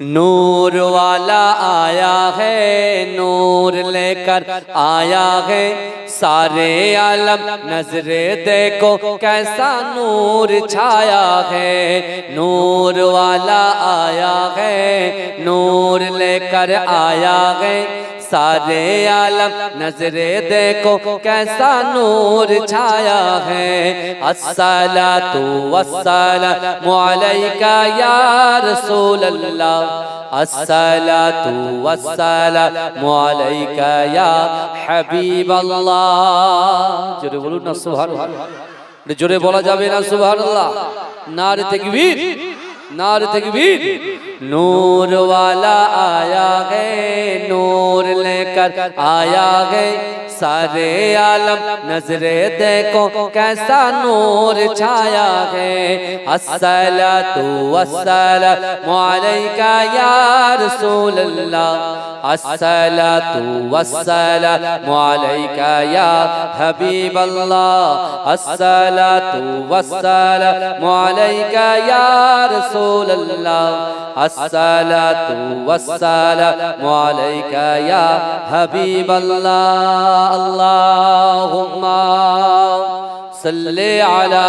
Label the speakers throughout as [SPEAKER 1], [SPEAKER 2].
[SPEAKER 1] نور والا آیا ہے نور لے کر آیا ہے۔ سارے عالم نظر دیکھو کیسا نور چھایا ہے۔ نور والا آیا ہے، نور لے کر آیا ہے۔ سارے عالم نظر دیکھو کیسا نور چھایا ہے۔ السلام والسلام علیکہ یا رسول اللہ۔ الصلاة والسلام عليك يا حبيب الله جري بولو نا سبحان الله জোরে বলা যাবে না সুবহানাল্লাহ নারে তাকবীর نار تکبیر۔ نور والا آیا گئے نور لے کر آیا گئے سارے عالم نظر دیکھو کیسا نور چھایا گئے السلاة والسلام علیکہ یا رسول اللہ۔ الصلاة والسلام عليك يا حبيب الله. الصلاة والسلام عليك يا رسول الله. الصلاة والسلام عليك يا حبيب الله. اللهم صل على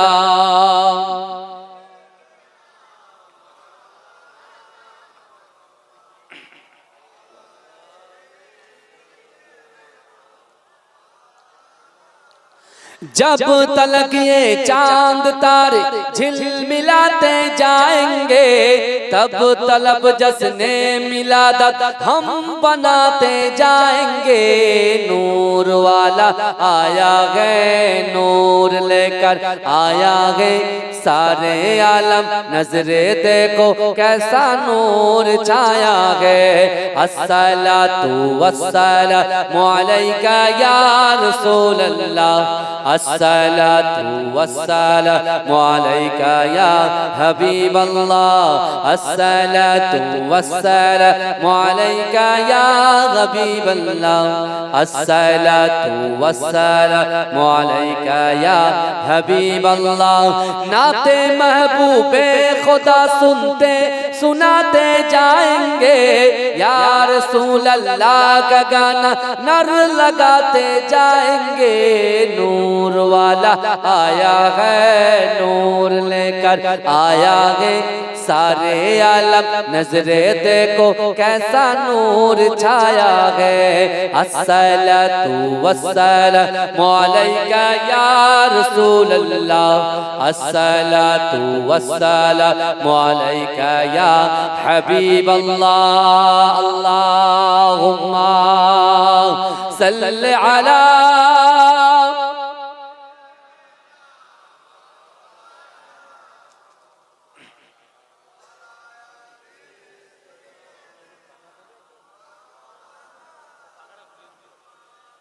[SPEAKER 1] جب تلک یہ چاند تارے جھل ملاتے جائیں گے تب طلب جسنے ملادت ہم بناتے جائیں گے نور والا آیا گئے نور कर आया है सारे आलम नजरे देखो कैसा नूर छाया है असला तू असला मोलैका यार सोल्ला असला तू असला मोलैका या हबीब अल्लाह असला तू असला मोलैका या हबीब अल्लाह असला तू असला मोलैका या হাবিব আল্লাহ নাতে महबूबे खुदा सुनते سناتے جائیں گے۔ یا رسول اللہ کا گانا نر لگاتے جائیں گے۔ نور والا آیا ہے، نور لے کر آیا ہے۔ سارے عالم نظرے دیکھو کیسا نور چھایا ہے۔ السلط و السلام علیکہ یا رسول اللہ۔ السلط و السلام علیکہ یا يا حبيب الله اللهم صل على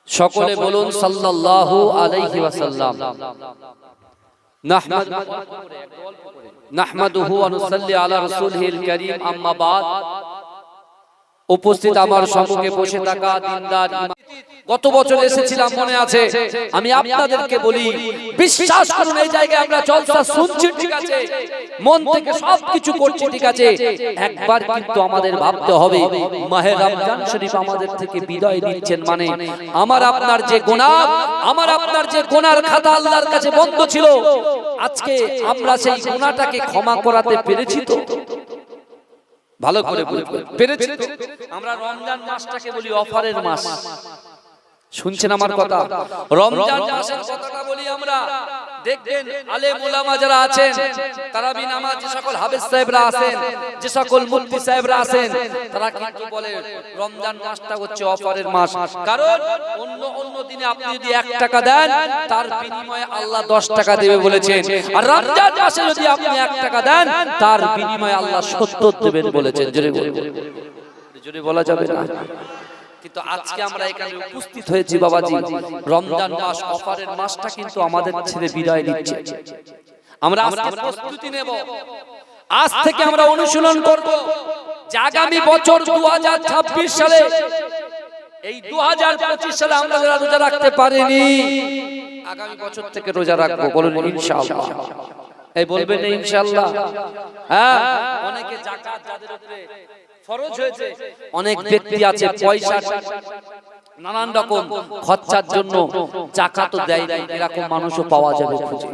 [SPEAKER 1] সকলে বলুন সাল্লাল্লাহু আলাইহি ওয়াসাল্লাম নাহমাদ নাহমাদুহু ওয়া নুসাল্লি আলা রাসূলিহিল কারীম আম্মা বাদ উপস্থিত আমার সম্মুখে বসে থাকা দিনদার গত বছর এসেছিলাম মনে আছে। আমি আপনাদেরকে বলি বিশ্বাস করুন এই জায়গায় আমরা জলসা শুনছি ঠিক আছে। মন থেকে সবকিছু করছি ঠিক আছে। একবার কিন্তু আমাদের ভাবতে হবে মাহে রমজান শরীফ আমাদের থেকে বিদায় নিচ্ছেন মানে আমার আপনার যে গুনাহ আমার আপনার যে গুনার খাতা আল্লাহর কাছে বন্ধ ছিল। আজকে আমরা সেই গুনাহটাকে ক্ষমা করাতে পেরেছি তো? ভালো করে পেরেছি আমরা রমজান মাসটাকে বলি অফারের মাস শুনছেন আমার কথা? রমজান মাসের কথাটা বলি আমরা। দেখবেন আলেম ওলামা যারা আছেন তারাবি নামাজ যে সকল হাফেজ সাহেবরা আছেন যে সকল মুফতি সাহেবরা আছেন তারা কিন্তু বলে রমজান মাসটা হচ্ছে অফারের মাস। কারণ অন্য অন্য দিনে আপনি যদি এক টাকা দেন তার বিনিময়ে আল্লাহ দশ টাকা দেবে বলেছেন। আর রমজান মাসে যদি আপনি টাকা দেন তার বিনিময়ে আল্লাহ সত্তর দেবেন বলেছেন। জোরে জোরে বলা যাবে না কিন্তু আজকে আমরা এখানে উপস্থিত হয়েছি বাবাজি। রমজান মাস অফারের মাসটা কিন্তু আমাদের ছেড়ে বিদায় নিচ্ছে। আমরা আজকে প্রস্তুতি নেব। আজ থেকে আমরা অনুশীলন করব যে আগামী বছর দু সালে এই দু সালে আমরা যারা রোজা রাখতে পারিনি আগামী বছর থেকে রোজা রাখব বলুন ইনশাআল্লাহ। এই বলবেন ইনশাআল্লাহ। হ্যাঁ অনেকে যাকাত যাদের উপরে ফরজ হয়েছে। অনেক ব্যক্তি আছে পয়সা নানান রকম খরচার জন্য জাকাতও দেয় এরকম মানুষও পাওয়া যাবে খুঁজে।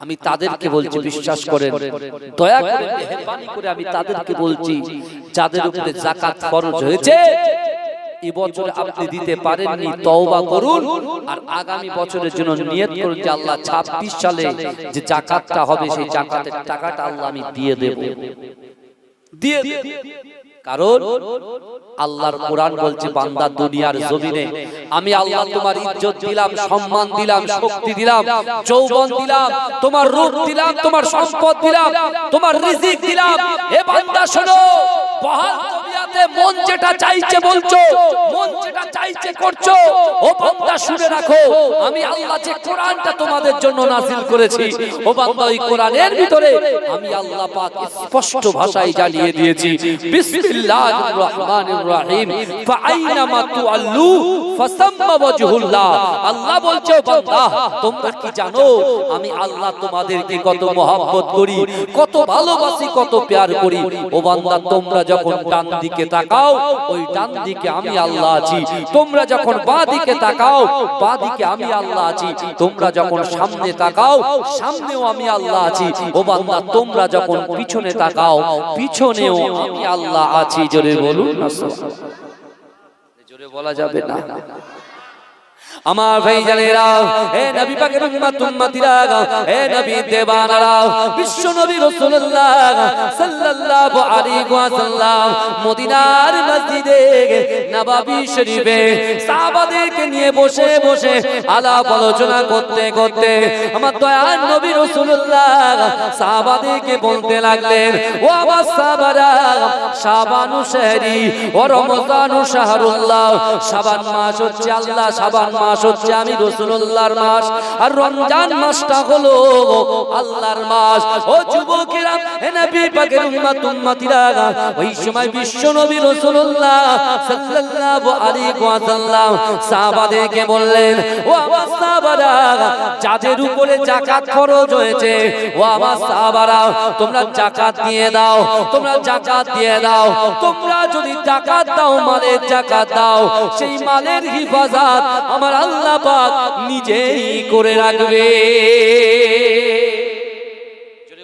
[SPEAKER 1] আমি তাদেরকে বলছি বিশ্বাস করেন। দয়া করে মেহেরবানি করে আমি তাদেরকে বলছি যাদের উপরে জাকাত ফরজ হয়েছে এবছর আপনি দিতে পারেননি তওবা করুন। আর আগামী বছরের জন্য নিয়ত করুন যে আল্লাহ 26 সালে যে জাকাতটা হবে সেই জাকাতের টাকাটা আল্লাহ আমি দিয়ে দেব। দিয়ে কারণ আল্লাহর কোরআন বলছে, বান্দা দুনিয়ার জমিনে, আমি আল্লাহ তোমার ইজ্জত দিলাম, সম্মান দিলাম, শক্তি দিলাম, যৌবন দিলাম, তোমার রূপ দিলাম, তোমার সম্পদ দিলাম, তোমার রিজিক দিলাম। হে বান্দা শোনো, বহাল তবিয়াতে মন যেটা চাইছে বলছো, মন যেটা চাইছে করছ, ও বান্দা শুনে রাখো, আমি আল্লাহ যে কোরআনটা তোমাদের জন্য নাযিল করেছি, ও বান্দা ওই কোরআনের ভিতরে আমি আল্লাহ পাক স্পষ্ট ভাষায় জানিয়ে দিয়েছি, বিসমিল্লাহির রহমানির রহিম ফাআইনামা তুআল্লু, ফাসাম্মা ওয়াজহুল্লাহ। আল্লাহ বলছে, ও বান্দা, তোমরা কি জানো, আমি আল্লাহ তোমাদেরকে কত মহব্বত করি, কত ভালোবাসি, কত প্যার করি, ও বান্দা, তোমরা যখন ডান দিকে তাকাও, ওই ডান দিকে আমি আল্লাহ আছি। তোমরা যখন বাঁ দিকে তাকাও, বাঁ দিকে আমি আল্লাহ আছি। তোমরা যখন সামনে তাকাও, সামনেও আমি আল্লাহ আছি। ও বান্দা, তোমরা যখন পিছনে তাকাও, পিছনেও আমি আল্লাহ আছি। জোরে বলুন জোরে বলা যাবে না। আমার ভাই জানেরা হে নবী পাকের উম্মত উম্মতিরা হে নবী দেবানারা বিশ্ব নবী রাসূলুল্লাহ সাল্লাল্লাহু আলাইহি ওয়াসাল্লাম মদিনার মসজিদে নববী শরীফে সাহাবাদেরকে নিয়ে বসে বসে আলাপ আলোচনা করতে করতে আমার দয়ার নবী রাসূলুল্লাহ সাহাবাদেরকে বলতে লাগলেন ও আমার সাহাবারা শাবানু শাহরি ও রমজানু শাহরুল্লাহ শাবান মাস হচ্ছে আল্লাহ শাবান মাস। হচ্ছে আমি রসুল্লাহর মাস। আর রমজান মাসটা হলো আল্লাহর মাস। ও যুবকেরা ওই সময় বিশ্ব নবী তোমরা দাও, তোমরা দিয়ে দাও, তোমরা যদি দাও, মালের দাও, সেই মালের আমার আল্লাহ পাক নিজেই করে রাখবে।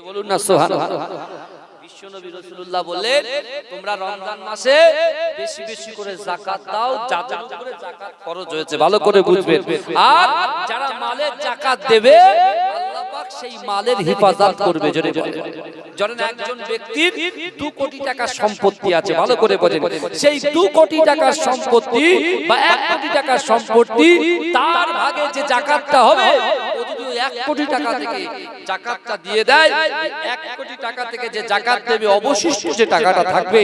[SPEAKER 1] বলুন না সুবহানাল্লাহ। বিশ্বনবী রাসূলুল্লাহ বললেন তোমরা রমজান মাসে বেশি বেশি করে যাকাত দাও যাকাত খরচ হয়েছে। ভালো করে আর যারা মালের যাকাত দেবে, আল্লাহ পাক সেই মালের হেফাজত করবে, জোরে বলেন। একজন ব্যক্তির 2 কোটি টাকা সম্পত্তি আছে, ভালো করে সেই 2 কোটি টাকার সম্পত্তি বা 1 কোটি টাকার সম্পত্তি তার ভাগে যে যাকাতটা হবে, ও যদি 1 কোটি টাকা থেকে যাকাতটা দিয়ে দেয় 1 কোটি টাকা থেকে যে যাকাত দেবে অবশিষ্ট যে টাকাটা থাকবে,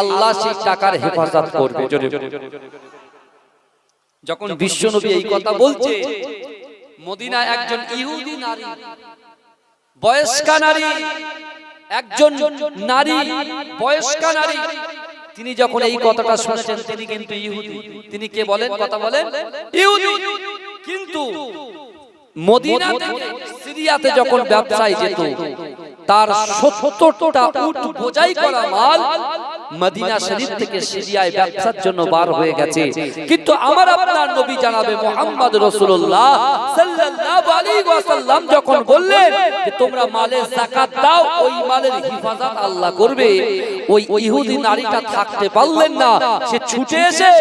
[SPEAKER 1] আল্লাহ সেই টাকার হেফাজত করবে। যখন বিশ্বনবী এই কথা বলছে মদিনা একজন ইহুদি নারী, বয়স্কা নারী, একজন নারী, বয়স্কা নারী, তিনি যখন এই কথাটা শুনেছেন, তিনি কিন্তু ইহুদি। তিনি কে বলেন? কথা বলেন? ইহুদি। কিন্তু মদিনা থেকে সিরিয়াতে যখন ব্যবসায় যেত তার সত্তরটা উট বোঝাই করা মাল মদিনা শরীফ থেকে সিরিয়ায় ব্যবসার জন্য বার হয়ে গেছে। কিন্তু আমার আপনার নবী জানাবে মোহাম্মদ রাসূলুল্লাহ সাল্লাল্লাহু আলাইহি ওয়াসাল্লাম যখন বললেন যে তোমরা মালের যাকাত দাও ওই মালের হিফাজত আল্লাহ করবে। ওই ইহুদি নারীটা থাকতে পারলেন না। সে ছুটে এসে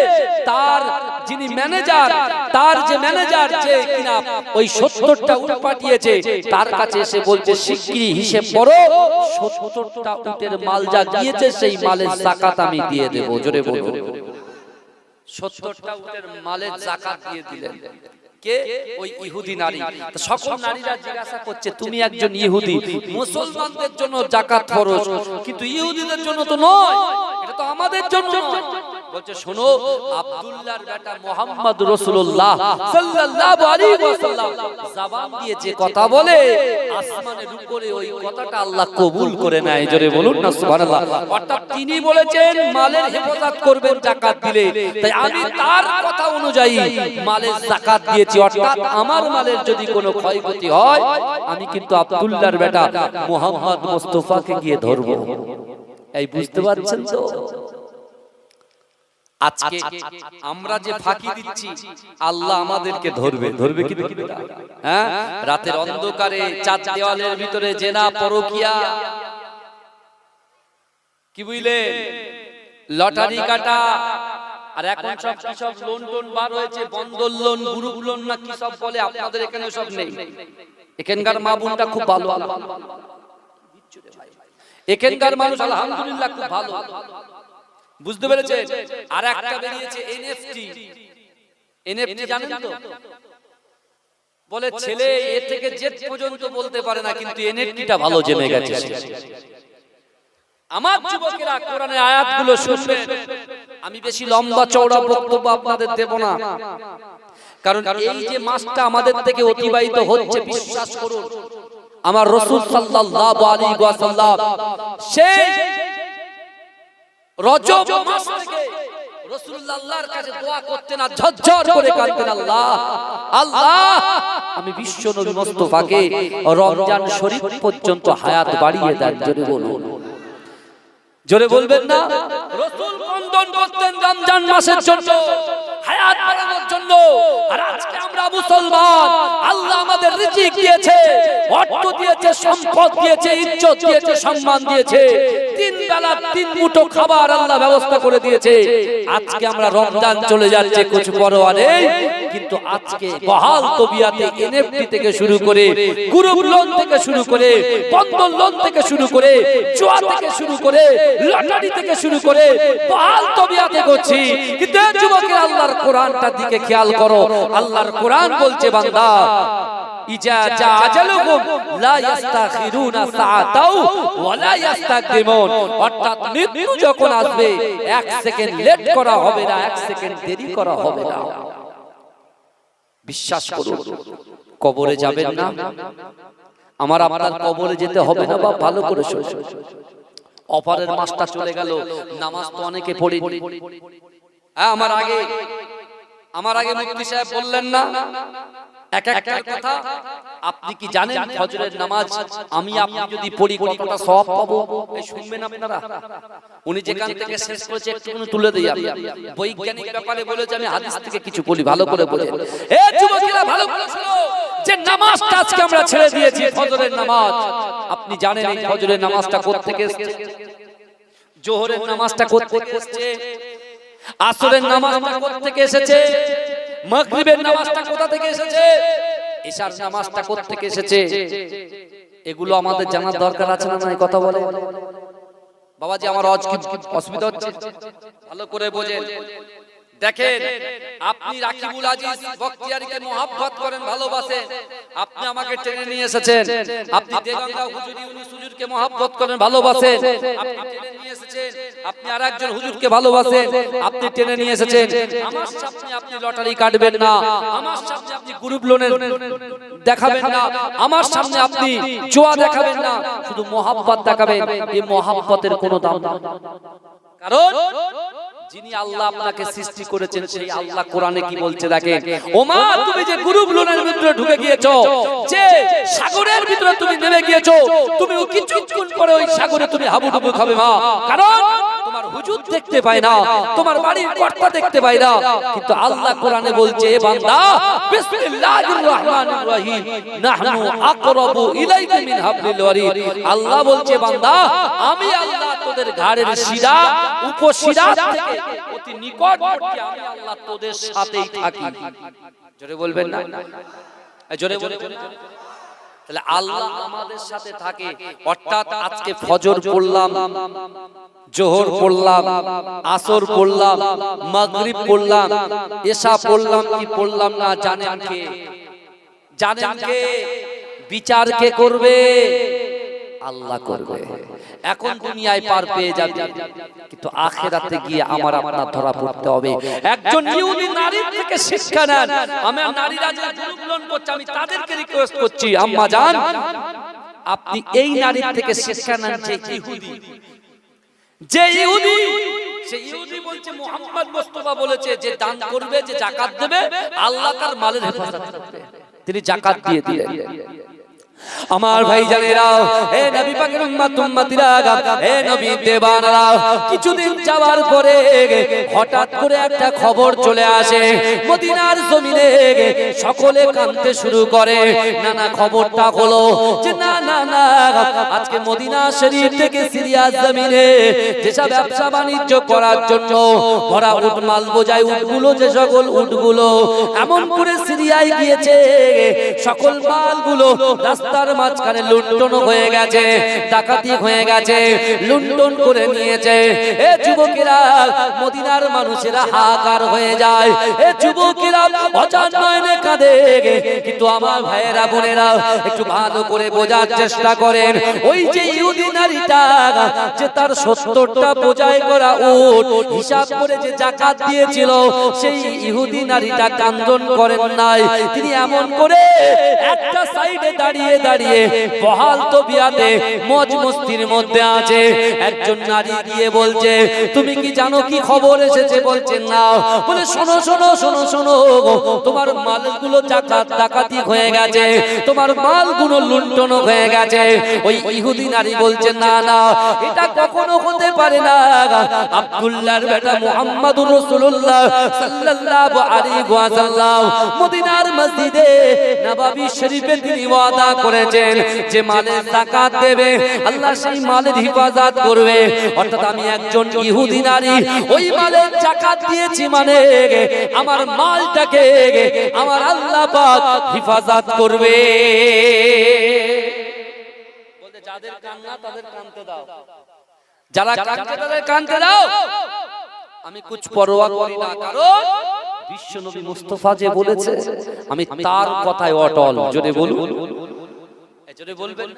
[SPEAKER 1] তার যিনি ম্যানেজার তার যে ম্যানেজার যে কিনা ওই সত্তরটা উট পাঠিয়েছে তার কাছে এসে বলছে শিগগিরই হিসেব করো। সত্তরটা উটের মাল যা গিয়েছে সেই মালের জাকাত আমি দিয়ে দেবো। জোরে বলব সত্তরটা উটের মালের জাকাত দিয়ে দিলেন। কে? ওই ইহুদি নারী। সকল নারীরা জিজ্ঞাসা করছে তুমি একজন ইহুদি? মুসলমানদের জন্য জাকাত ফরজ কিন্তু ইহুদিদের জন্য তো নয়। এটা তো আমাদের জন্য নয়। বলছে শোনো আব্দুল্লাহর বেটা মোহাম্মদ রাসূলুল্লাহ সাল্লাল্লাহু আলাইহি ওয়াসাল্লাম জবান দিয়ে যে কথা বলে আসমানের উপরে ওই কথাটা আল্লাহ কবুল করে নেয়। জোরে বলুন না সুবহানাল্লাহ। অর্থাৎ তিনি বলেছেন মালের হেফাজত করবেন যাকাত দিলে। তাই আমি তার কথা অনুযায়ী মালের যাকাত দিয়েছি অর্থাৎ আমার মালের যদি কোনো ক্ষয়ক্ষতি হয় আমি কিন্তু আব্দুল্লাহর বেটা মোহাম্মদ মুস্তাফাকে গিয়ে ধরবো। এই বুঝতে পারছেন তো? আজকে আমরা যে ফাঁকি দিচ্ছি আল্লাহ আমাদেরকে ধরবে। ধরবে কি হ্যাঁ? রাতের অন্ধকারে চার দেওয়ালের ভিতরে জেনা পরকিয়া। কি বুঝলে লটারি কাটা আর এখন সব কি সব লোন টোন বার হয়েছে বন্ধন লোন গ্রুপ লোন না কি সব বলে আপনাদের এখানে সব নেই। এখানকার মা বোনটা খুব ভালো। এখানকার মানুষ আলহামদুলিল্লাহ খুব ভালো। বুঝতে পেরেছে আর একটা বেরিয়েছে এনএফটি এনএফটি জানেন তো? বলে ছেলে এ থেকে জেড পর্যন্ত বলতে পারে না কিন্তু এনএফটিটা ভালো জেনে গেছে। আমার যুবকেরা কোরআনের আয়াতগুলো শুনবেন। আমি বেশি লম্বা চওড়া বক্তব্য আপনাদের দেব না। কারণ এই যে মাসটা আমাদের থেকে অতিবাহিত হচ্ছে বিশ্বাস করুন। আমার রসুল সাল্লাল্লাহু আলাইহি ওয়াসাল্লাম সেই রজব মাস থেকে রাসূলুল্লাহ আল্লাহর কাছে দোয়া করতেন আর ঝরঝর করে কাঁদতেন আল্লাহ। আল্লাহ আমি বিশ্ব নবী মুস্তাফাকে রমজান শরীফ পর্যন্ত হায়াত বাড়িয়ে দেন জোরে বলুন। জোরে বলবেন না? রসুল বন্ধন করতেন রমজান মাসের জন্য। হায়াত জন্য আর আজকে আমরা মুসলমান, আল্লাহ আমাদের রিজিক দিয়েছে, অর্থ দিয়েছে, সম্পদ দিয়েছে, ইজ্জত দিয়েছে, সম্মান দিয়েছে। তিন বেলা তিন মুঠো খাবার আল্লাহ ব্যবস্থা করে দিয়েছে। আজকে আমরা রমজান চলে যাচ্ছে, কিছু পরোয়া নেই। কিন্তু আজকে বহাল তবিয়াতে এনএফটি থেকে শুরু করে গ্রুপ লোন থেকে শুরু করে, বন্ধন লোন থেকে শুরু করে, জুয়া থেকে শুরু করে, লটারি থেকে শুরু করে, বহাল তবিয়াতে করছি। কিন্তু যুবকের আল্লাহর কোরআনটার দিকে খেয়াল করো। আল্লাহর কোরআন বলছে বান্দা ইজা জা আজালুহুম লা ইস্তাখিরুনা সাআতাও ওয়া লা ইস্তাকদিমুন অর্থাৎ মৃত্যু যখন আসবে এক সেকেন্ড লেট করা হবে না এক সেকেন্ড দেরি করা হবে না। বিশ্বাস করুন কবরে যাবেন না। আমার আপনার কবরে যেতে হবে না বা ভালো করে শুনুন অপারের মাসটা চলে গেল নামাজ তো অনেকে পড়ি হ্যাঁ আমার আগে আমার আগে মুফতি সাহেব বললেন না এক একটা কথা আপনি কি জানেন ফজরের নামাজ? আমি আপনি যদি পড়ি কতটা সওয়াব পাবো? শুনবেন আপনারা। উনি যেখান থেকে শেষ করেছে একটু তুলে দেই আমি বৈজ্ঞানিক ব্যাপারে বলেছে আমি হাদিস থেকে কিছু বলি ভালো করে বলে এ যুবকেরা ভালো করে শোনো যে নামাজটা আজকে আমরা ছেড়ে দিয়েছি ফজরের নামাজ। আপনি জানেন এই ফজরের নামাজটা কোথা থেকে এসেছে? জোহরের নামাজটা কোথা থেকে এসেছে? আসরের নামাজটা কোথা থেকে এসেছে? মাগরিবের নামাজটা কোথা থেকে এসেছে? ইশার নামাজটা কোথা থেকে এসেছে? এগুলো আমাদের জানার দরকার আছে না নাই কথা বলে বাবাজি আমার অসুবিধা হচ্ছে? ভালো করে বোঝেন। দেখেন আপনি রাকিবুল আজিজ বখতিয়ারিকে মোহাব্বত করেন ভালোবাসেন। আপনি আমাকে টেনে নিয়ে এসেছেন। আপনি দেগঙ্গা হুজুর ইউনুস হুজুরকে মোহাব্বত করেন ভালোবাসেন। আপনি টেনে নিয়ে এসেছেন। আপনি আরেকজন হুজুরকে ভালোবাসেন। আপনি টেনে নিয়ে এসেছেন। আমার সামনে আপনি লটারি কাটবেন না। আমার সামনে আপনি গ্রুপ লোনের দেখাবেন না। আমার সামনে আপনি জোয়া দেখাবেন না। শুধু মোহাব্বত দেখাবেন। এই মোহাব্বতের কোনো দাম। কারণ যিনি আল্লাহ আপনাকে সৃষ্টি করেছেন সেই আল্লাহ কোরআনে কি বলছে দেখে ওমা তুমি যে গ্রুপ লোনের ভিতরে ঢুকে গিয়েছো যে সাগরের ভিতরে তুমি নেমে গিয়েছো তুমি কিছুক্ষণ করে ওই সাগরে তুমি হাবুডুবু খাবে মা। কারণ হুজুর দেখতে পায় না, তোমার বাড়ির কর্তা দেখতে পায় না। কিন্তু আল্লাহ কোরআনে বলছে বান্দা, বিসমিল্লাহির রহমানির রহিম, নাহনু আকরাবু ইলাইকা মিন হাবলিল ওয়ারিদ। আল্লাহ বলছে বান্দা, আমি আল্লাহ তোদের ঘাড়ের শিরা, উপশিরা থেকে অতি নিকটবর্তী আমি আল্লাহ তোদের সাথেই থাকি। জোরে বলবেন না? জোরে বলে তাহলে আল্লাহ আমাদের সাথে থাকে। অর্থাৎ আজকে ফজর পড়লাম। জোহর পড়লাম আসর পড়লাম মাগরিব পড়লাম এশা পড়লাম কি পড়লাম না জানেন কে? জানেন কে? বিচার কে করবে? আল্লাহ করবে। এখন দুনিয়ায় পার পেয়ে যাবে। কিন্তু আখেরাতে গিয়ে আমার আপনার ধরা পড়তে হবে। একজন ইহুদি নারী থেকে শিক্ষা নেন। আমি নারীরা যে জুলুম করছে আমি তাদেরকে রিকোয়েস্ট করছি। আম্মা জান আপনি এই নারী থেকে শিক্ষা নেন যে ইহুদি। যে ইহুদি সে ইহুদি বলছে মোহাম্মদ মোস্তফা বলেছে যে দান করবে যে জাকাত দেবে আল্লাহ তার মালের হেফাজত করবে তিনি জাকাত দিয়ে দিলেন। আমার ভাই জানেরা হে নবী পাকের উম্মত উম্মতিরা হে নবী দেবানরা কিছুদিন যাওয়ার পরে হঠাৎ করে একটা খবর চলে আসে মদিনার জমিনে সকলে কাঁদতে শুরু করে। না না খবরটা হলো যে না না না আজকে মদিনা শরীফ থেকে সিরিয়া জমিনে যেসব ব্যবসা বাণিজ্য করার জন্য ভরা উট মাল বোঝায় উটগুলো যে সকল উটগুলো এমন করে সিরিয়ায় গিয়েছে সকল মালগুলো রাস্তার মাঝখানে লুণ্ঠন হয়ে গেছে, ডাকাতি হয়ে গেছে, লুণ্ঠন করে নিয়েছে। এ যুবকেরা, মদিনার মানুষেরা হাহাকার হয়ে যায়। এ যুবকেরা অজান নয়নে কাঁদে। কিন্তু আমার ভাইয়েরা, বোনেরা, একটু ভালো করে বোঝার চেষ্টা করেন। ওই যে ইহুদি নারীটা, যে তার সত্তরটা বোঝাই করা উট, হিসাব করে যে জাকাত দিয়েছিল, সেই ইহুদি নারীটা কান্দন করেন নাই। তিনি এমন করে একটা সাইডে দাঁড়িয়ে দাঁড়িয়ে বহাল তো বিয়াতে মজ মস্তির মধ্যে আছে। একজন নারী গিয়ে বলছে, তুমি কি জানো কি খবর এসেছে? বলছেন না। বলে, শোনো শোনো শোনো শোনো, তোমার মালগুলো জাকাত ডাকাতি হয়ে গেছে। তোমার মালগুলো লুণ্ঠন হয়ে গেছে। ওই ইহুদি নারী বলছে, না না, এটা কখনো হতে পারে না। আব্দুল্লাহর বেটা মুহাম্মাদুর রাসূলুল্লাহ সাল্লাল্লাহু আলাইহি ওয়াসাল্লাম মদিনার মসজিদে নববী শরীফে তিনি ওয়াদা করেছেন যে মালের যাকাত দেবে, আল্লাহ সেই মালের হিফাজত করবে। অর্থাৎ আমি একজন ইহুদি নারী, ওই মালের যাকাত দিয়েছি মানে আমার মালটাকে আমার আল্লাহ পাক হিফাজত করবে। যাদের কান্না তাদের কানতে দাও। যারা কাঁদছে তাদের কানতে দাও। আমি কুছ পরোয়া করি না, কারণ বিশ্ব নবী মুস্তফা যে বলেছে, আমি তার কথায় অটল। জোরে বলুন। জোরে বলবেন।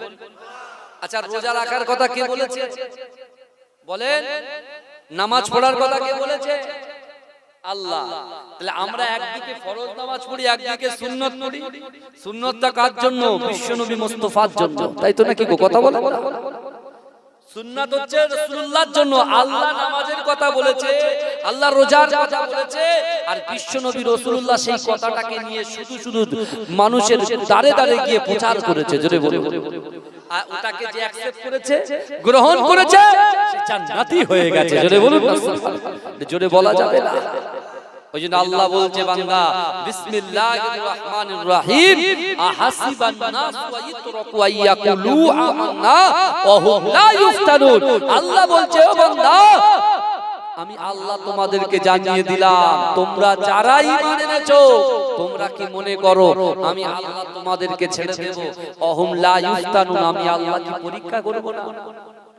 [SPEAKER 1] আচ্ছা রোজা রাখার কথা কে বলেছে? বলেন নামাজ পড়ার কথা কে বলেছে? আল্লাহ। তাহলে আমরা একদিকে ফরজ নামাজ পড়ি একদিকে সুন্নত পড়ি। সুন্নতটা কার জন্য? বিশ্বনবী মুস্তফার জন্য। তাই তো নাকি গো? কথা বলে। সুন্নাত হচ্ছে রাসূলুল্লাহর জন্য আল্লাহ নামাজের কথা বলেছে আল্লাহ রোজার কথা বলেছে, আর বিশ্বনবী রাসূলুল্লাহ সেই কথাটাকে নিয়ে শুধু শুধু মানুষের দারে দারে গিয়ে প্রচার করেছে, জোরে বলে আর ওটাকে যে অ্যাকসেপ্ট করেছে, গ্রহণ করেছে, সে জান্নাতি হয়ে গেছে, জোরে বলুন জোরে বলা যাবে না। আল্লাহ বলছে, বান্দা, বিসমিল্লাহির রহমানির রহিম। আহাসিবান নাস ওয়া ইতরাকু আইয়াকুলু ওয়া হুম লা ইফতানুন আল্লাহ বলছে, ও বান্দা, আমি আল্লাহ তোমাদেরকে জানিয়ে দিলাম, তোমরা যারা ঈমান এনেছো, তোমরা কি মনে করো, আমি আল্লাহ তোমাদেরকে ছেড়ে দেব? অহুম লা ইফতানুন আমি আল্লাহ কি পরীক্ষা করব না।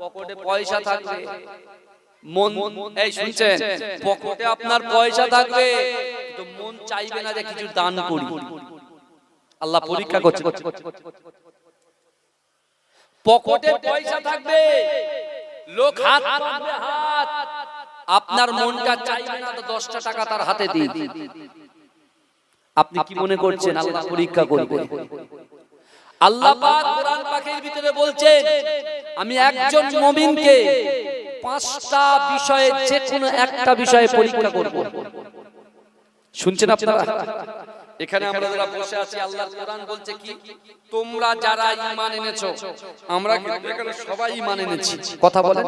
[SPEAKER 1] পকেটে পয়সা থাকবে। মন এই শুনছেন? পকেটে আপনার পয়সা থাকবে কিন্তু মন চাইবে না যে কিছু দান করি। আল্লাহ পরীক্ষা করছে। পকেটে পয়সা থাকবে লোক হাত হাত। আপনার মনটা চাইবে না তো দশটা টাকা তার হাতে দিই আপনি কি মনে করছেন? আল্লাহ পরীক্ষা করবে। আল্লাহ পাক কোরআন পাকের ভিতরে বলছেন আমি একজন মুমিনকে পাঁচটা বিষয়ে যে কোনো একটা বিষয়ে পরীক্ষা করব। শুনছেন আপনারা? এখানে আমরা যারা বসে আছি, আল্লাহর কোরআন বলছে কি, তোমরা যারা ঈমান এনেছো, আমরা কিন্তু এখানে সবাই ঈমান এনেছি। কথা বলেন।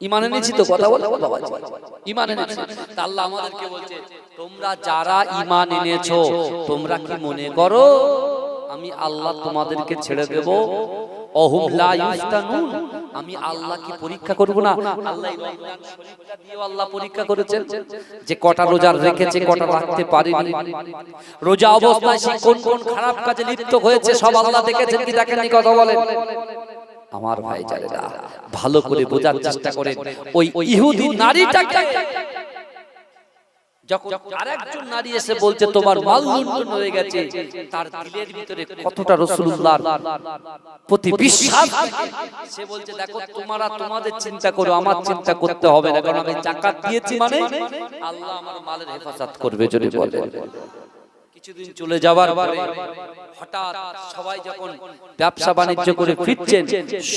[SPEAKER 1] ঈমান এনেছি তো, কথা বলে বাবা ঈমান এনেছি। তা আল্লাহ আমাদেরকে বলছে, তোমরা যারা ঈমান এনেছো, তোমরা কি মনে করো, আমি আল্লাহ তোমাদেরকে ছেড়ে দেব? আমি আল্লাহ কি পরীক্ষা করব না। আল্লাহ পরীক্ষা করেছেন যে কটা রোজা রেখেছে কটা রাখতে পারেনি। রোজা অবস্থায় সে কোন কোন খারাপ কাজে লিপ্ত হয়েছে সব আল্লাহ দেখেছেন কি দেখেননি কথা বলেন? আমার ভাই ভালো করে বোঝার চেষ্টা করেন। ওই ইহুদি নারীটাকে যখন আরেকজন নারী এসে বলছে তোমার মাল লুণ্ঠন হয়ে গেছে। তার দিলের ভিতরে কতটা রসুল্লাহর প্রতি বিশ্বাস সে বলছে দেখো তোমরা তোমাদের চিন্তা করো আমার চিন্তা করতে হবে না কারণ আমি জাকাত দিয়েছি মানে আল্লাহ আমার মালের হেফাজত করবে যদি বলে। কিছুদিন চলে যাওয়ার পরে হঠাৎ সবাই যখন ব্যবসা বাণিজ্য করে ফিরছেন,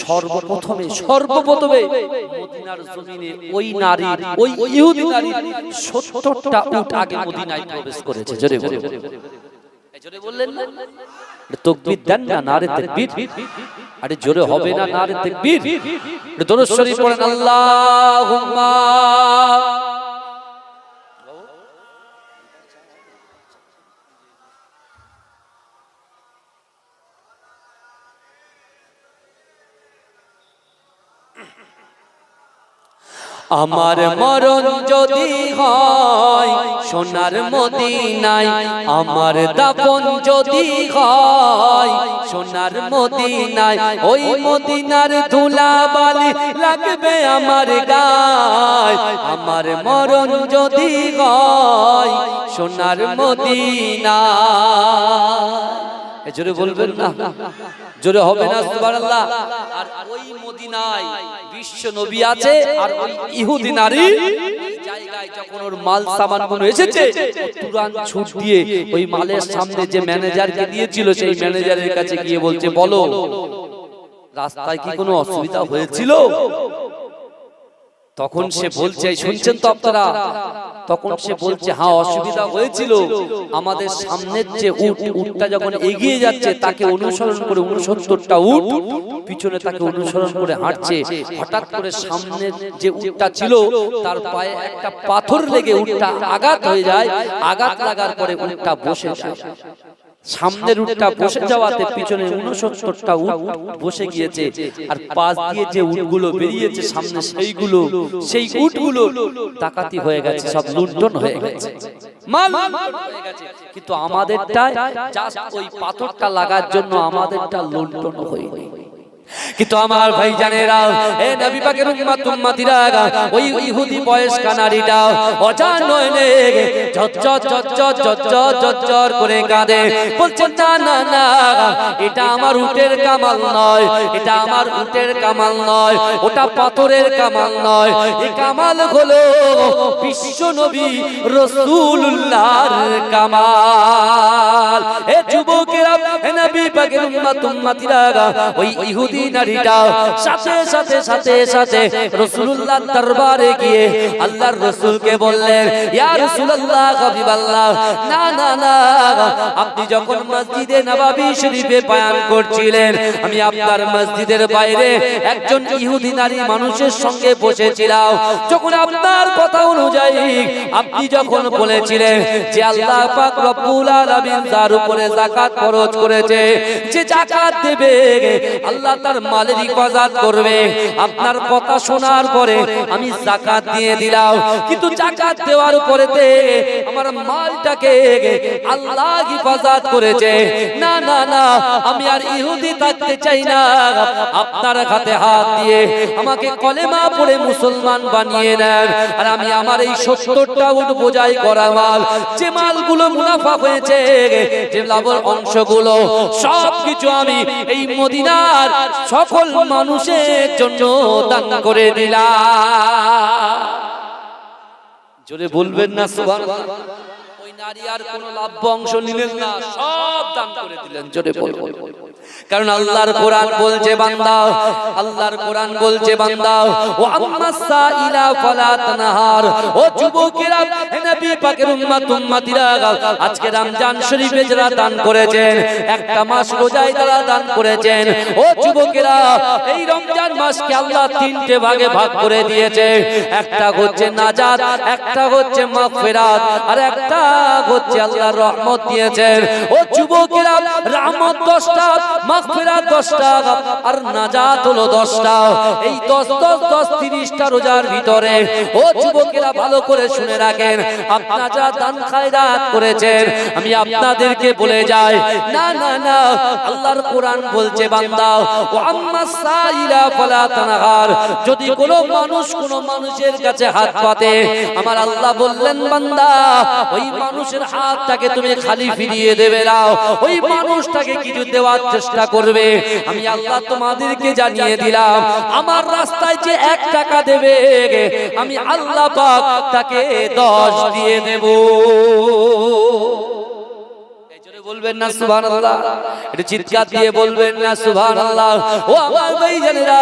[SPEAKER 1] সর্বপ্রথমে সর্বপ্রথমে মদিনার জমিনে ওই নারী ওই ইহুদি নারী সত্তরটা উট আগে মদিনায় প্রবেশ করেছে। জোরে জোরে বললেন না? তকবীর দেন না নারে তাকবীর। আরে জোরে হবে না নারে তাকবীর। দরুদ শরীফ পড়েন, আল্লাহুম্মা আমার মরণ যদি হয় সোনার মদিনায় আমার দাপন যদি হয় সোনার মদিনায় ওই মদিনার ধুলা বালি লাগবে আমার গায়। আমার মরণ যদি হয় সোনার মদিনায়। এ জোরে বলবেন না? জোরে হবে না সুবহানাল্লাহ। আর ওই মদিনায় বিশ্ব নবী আছে আর ইহুদি নারী মাল দিয়ে ওই মালের সামনে যে ম্যানেজারকে দিয়েছিল, সেই ম্যানেজারের কাছে গিয়ে বলছে, বলো, রাস্তায় কি কোনো অসুবিধা হয়েছিল? তখন সে বলছে শুনছেন তো আপনারা? তখন সে বলছে হ্যাঁ অসুবিধা হয়েছিল। আমাদের সামনের যে উট উটটা যখন এগিয়ে যাচ্ছে তাকে অনুসরণ করে উনসত্তরটা উট পিছনে তাকে অনুসরণ করে হাঁটছে। হঠাৎ করে সামনের যে উটটা ছিল তার পায়ে একটা পাথর লেগে উটটা আঘাত হয়ে যায় আঘাত লাগার পরে উটটা বসে যায়। সামনের উটটা বসে যাওয়াতে পিছনে উনসত্তরটা উট বসে গিয়েছে। আর পাশ দিয়ে যে উটগুলো বেরিয়েছে সামনে সেইগুলো সেই উটগুলো তাকাতি হয়ে গেছে সব লুণ্ঠন হয়ে গেছে। হয়ে। কিন্তু আমাদেরটা জাস্ট ওই পাথরটা লাগার জন্য আমাদেরটা লুণ্ঠন হয়নি কিন্তু আমার ভাই জানেরা এ নবী পাকের উম্মত, উম্মতিরা, ওই ইহুদি বয়স কানারিটা অজান নয়নে ঝরঝর ঝরঝর ঝরঝর ঝরঝর করে কাঁদে। বলছে, না না না, এটা আমার উটের কামাল নয়, এটা আমার উটের কামাল নয়, ওটা পাথরের কামাল নয় এই কামাল হলো বিশ্ব নবী রসুল্লাহর কামাল। এ যুবকেরা, এ নবী পাকের উম্মত, উম্মতিরা, ওই ইহুদি নারীটা সাথে সাথে সাথে সাথে রাসূলুল্লাহ দরবারে গিয়ে আল্লাহর রাসূলকে বললেন আপনি যখন মসজিদে নববী শরীফে বয়ান করছিলেন, আমি আপনার মসজিদের বাইরে একজন ইহুদি নারী মানুষের সঙ্গে বসেছিলাম। যখন আপনার কথা অনুযায়ী আপনি যখন বলেছিলেন যে আল্লাহ তার উপরে যাকাত খরচ করেছে, যে দেবে, আল্লাহ তার মালের হিফাজত করবে। আপনার কথা শোনার পরে আমি যাকাত দিয়ে দিলাম। কিন্তু যাকাত দেওয়ার পরেতে আমার মালটাকে আল্লাহ হিফাজত করেছে। না না না, আমি আর ইহুদি থাকতে চাই না। আপনার হাতে হাত দিয়ে আমাকে কলেমা পড়ে মুসলমান বানিয়ে নেন। আর আমি আমার এই সত্তরটা উট বোঝাই করা মাল। যে মালগুলো মুনাফা হয়েছে, যে লাভের অংশগুলো, সবকিছু আমি এই মদিনার সকল মানুষের জন্য দান করে দিলা। জোরে বলবেন না, সুবহানাল্লাহ। ওই নারী আর কোনো লাভ্য অংশ নিলেন না, সব দান করে দিলেন। জোরে বলবেন। কারণ আল্লাহর কোরআন বলছে বান্দা। আল্লাহর কোরআন বলছে বান্দা। ও আম্মা সাইলা ফালা তানহার। ও যুবকেরা হে নবী পাকের উম্মত উম্মতিরা আজকে রমজান শরীফে যারা দান করেছেন একটা মাস রোজায় যারা দান করেছেন। ও যুবকেরা এই রমজান মাসকে আল্লাহ তিনটে ভাগে ভাগ করে দিয়েছে। একটা হচ্ছে নাজাত একটা হচ্ছে মাগফিরাত আর একটা হচ্ছে আল্লাহর রহমত দিয়েছেন। ও যুবকেরা রহমত দশটা মাগফিরাত দশটা আর নাজাত হলো দশটা। এই দশ দশ দশ, তিরিশটা রোজার ভিতরে ও যুবকেরা ভালো করে শুনে রাখেন, আপনারা যা দান খায়রাত করেছেন, আমি আপনাদেরকে বলে যাই, না না না, আল্লাহর কোরআন বলছে বান্দা, ও আম্মা সাইলা ফালা তানহার যদি কোনো মানুষ কোনো মানুষের কাছে হাত পাতে আমার আল্লাহ বললেন বান্দা, ওই মানুষের হাতটাকে তুমি খালি ফিরিয়ে দেবে না, ওই মানুষটাকে কিছু দেওয়ার চেষ্টা করবে। আমি আল্লাহ তোমাদেরকে জানিয়ে দিলাম, আমার রাস্তায় যে এক টাকা দেবে, আমি আল্লাহ তাকে দশ দিয়ে দেব। বলবেন না, সুবহানাল্লাহ। একটু চিৎকার দিয়ে বলবেন না, সুবহানাল্লাহ। ও আমার ভাইজানেরা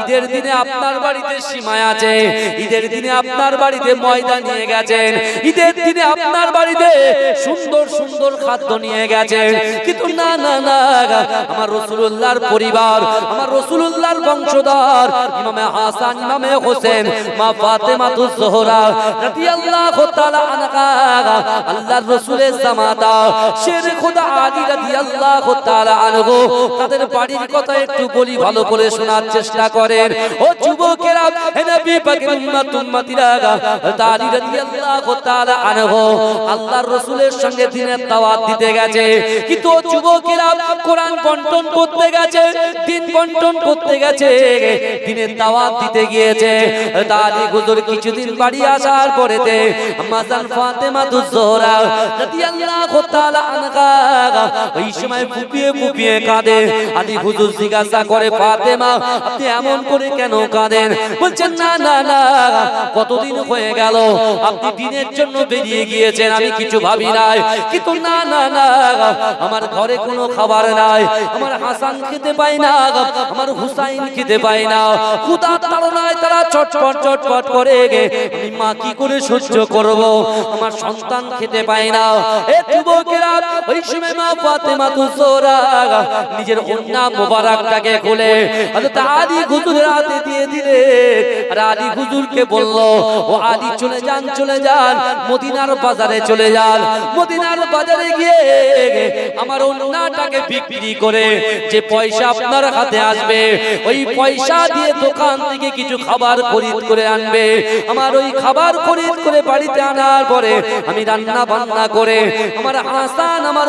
[SPEAKER 1] ঈদের দিনে আপনার বাড়িতে সীমায় আছে। ঈদের দিনে আপনার বাড়িতে ময়দা নিয়ে গেছেন। ঈদের দিনে আপনার বাড়িতে সুন্দর সুন্দর খাদ্য নিয়ে গেছেন। কিন্তু না না না, আমার রসুল্লাহর পরিবার, আমার রসুল্লাহর বংশধর, ইমামে হাসান, ইমামে হোসেন, মা ফাতেমা তুজ জোহরা রাদিয়াল্লাহু তাআলা আনহা, আল্লাহর রাসূলের জামাতা তাদের বাড়ির কথা একটু বলি, ভালো করে শোনার চেষ্টা করেন। ও যুবকেরা, হে নবী সঙ্গে দিনের দাওয়াত দিতে গেছে। কিন্তু যুবকেরা, কোরআন বন্টন করতে গেছে, দিন বন্টন করতে গেছে, দিনের দাওয়াত দিতে গিয়েছে। দাদি হুজুর কিছুদিন বাড়ি আসার পরেতে মাজান ফাতেমা দুজোহরা রাদিয়াল্লাহু তাআলা আনহা ওই সময় ফুপিয়ে ফুপিয়ে কাঁদে। আদি হুজুর জিজ্ঞাসা করে, ফাতেমা, আপনি এমন করে কেন কাঁদেন? বলছেন, না না না, কতদিন হয়ে গেল, আপনি দিনের জন্য বেরিয়ে গিয়েছেন, আমি কিছু ভাবি নাই। কিন্তু না না না, আমার ঘরে কোনো খাবার নাই, আমার হাসান খেতে পাই না, আমার হুসাইন খেতে পাই না। খুদা তাড়নায় তারা চটপট চটপট করে আমি মা কি করে সহ্য করব? আমার সন্তান খেতে পাই না। এ যুবকেরা ওই সময় ফাতেমা তুসরা নিজের ওন্না মোবারকটাকে খুলে হযরত আলী হাতে দিয়ে দিলে। আর আলী হুজুরকে বলল, ও আলী, চলে যান চলে যান, মদিনার বাজারে চলে যান। মদিনার বাজারে গিয়ে আমার ওন্নাটাকে বিক্রি করে যে পয়সা আপনার হাতে আসবে, ওই পয়সা দিয়ে দোকান থেকে কিছু খাবার খরিদ করে আনবে। আমার ওই খাবার খরিদ করে বাড়িতে আনার পরে আমি রান্না বান্না করে, আমার হাসান আমার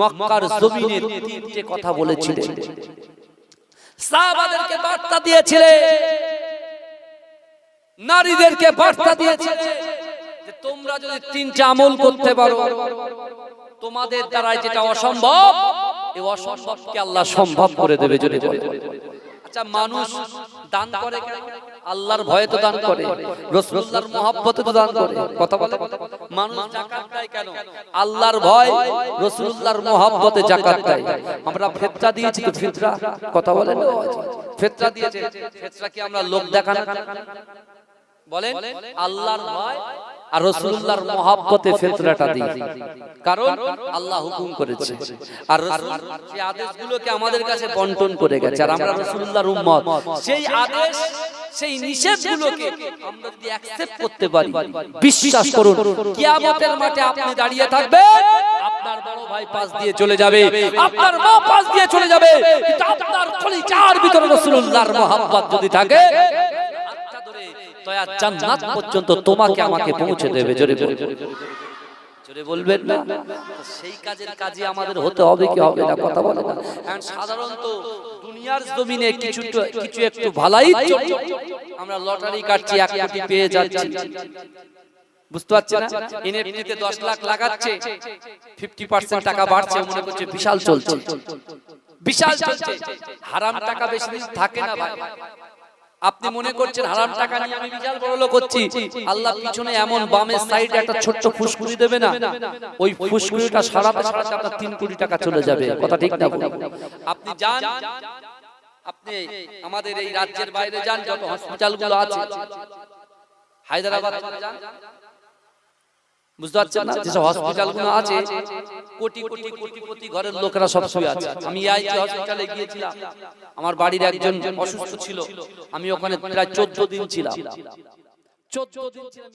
[SPEAKER 1] মক্কার জমিনে তিনটে কথা বলেছিলেন। সাহাবাদেরকে বার্তা দিয়েছিলেন। নারীদেরকে বার্তা দিয়েছিলেন যে তোমরা যদি তিনটে আমল করতে পারো তোমাদের দ্বারা যেটা অসম্ভব এই অসম্ভবকে আল্লাহ সম্ভব করে দেবে যদি বলে। আচ্ছা মানুষ দান করে কেন? আল্লাহর ভয়ে তো দান করে। রাসূলুল্লাহর মহব্বতে তো দান করে। কথা বলে। মানুষ যাকাত দেয় কেন? আল্লাহর ভয় রাসূলুল্লাহর মহব্বতে যাকাত দেয়। আমরা ফিতরা দিয়েছি তো ফিতরা। কথা বলেন ফিতরা দিয়েছে ফিতরা কি আমরা লোক দেখানো। বলেন আল্লাহর ভয় আর রাসূলুল্লাহর মহব্বতে ফিতরাটা দিই কারণ আল্লাহ হুকুম করেছে। আর যে আদেশগুলোকে আমাদের কাছে বন্টন করে গেছে আর আমরা রাসূলুল্লাহর উম্মত সেই আদেশ সেই নিষেধগুলোকে আমরা যদি অ্যাকসেপ্ট করতে পারি বিশ্বাস করুন কিয়ামতের মাঠে আপনি দাঁড়িয়ে থাকবেন। আপনার বড় ভাই পাশ দিয়ে চলে যাবে। আপনার মা পাশ দিয়ে চলে যাবে। কিন্তু আপনার কলিজার ভিতরে রাসূলুল্লাহর মহব্বত যদি থাকে তয়া জান্নাত পর্যন্ত তোমাকে আমাকে পৌঁছে দেবে জোরে জোরে বলবেন না? সেই কাজের কাজে আমাদের হতে হবে কি হবে না? কথা বলে না? কারণ সাধারণত দুনিয়ার জমিনে কিছু কিছু একটু ভালাই আমরা লটারি কাটছি এক কোটি পেয়ে যাচ্ছি। বুঝতে পারছেন না? এনএফটিতে 10 লাখ লাগাচ্ছে। 50% টাকা বাড়ছে মনে করছে বিশাল চলছে। বিশাল চলছে। হারাম টাকা বেশি দিন থাকে না ভাই। আপনি মনে করছেন হারাম টাকা নিয়ে আমি বিশাল বড় লোক হচ্ছি। আল্লাহ পিছনে এমন বামের সাইডে একটা ছোট্ট ফুসকুড়ি দেবে না? ওই ফুসকুড়িটা সারাতে সারাতে আপনার তিন কোটি টাকা চলে যাবে। কথা ঠিক না আপনি যান আপনি আমাদের এই রাজ্যের বাইরে যান যত হসপিটালগুলো আছে। হায়দ্রাবাদ যান। বুঝতে পারছেন না? যেসব হসপিটালগুলো আছে কোটি কোটি কোটি ঘরের লোকেরা সব শুয়ে আছে। আমি হসপিটালে গিয়েছিলাম আমার বাড়ির একজন অসুস্থ ছিল। আমি ওখানে প্রায় চোদ্দ দিন ছিলাম। চোদ্দ দিন ছিলাম।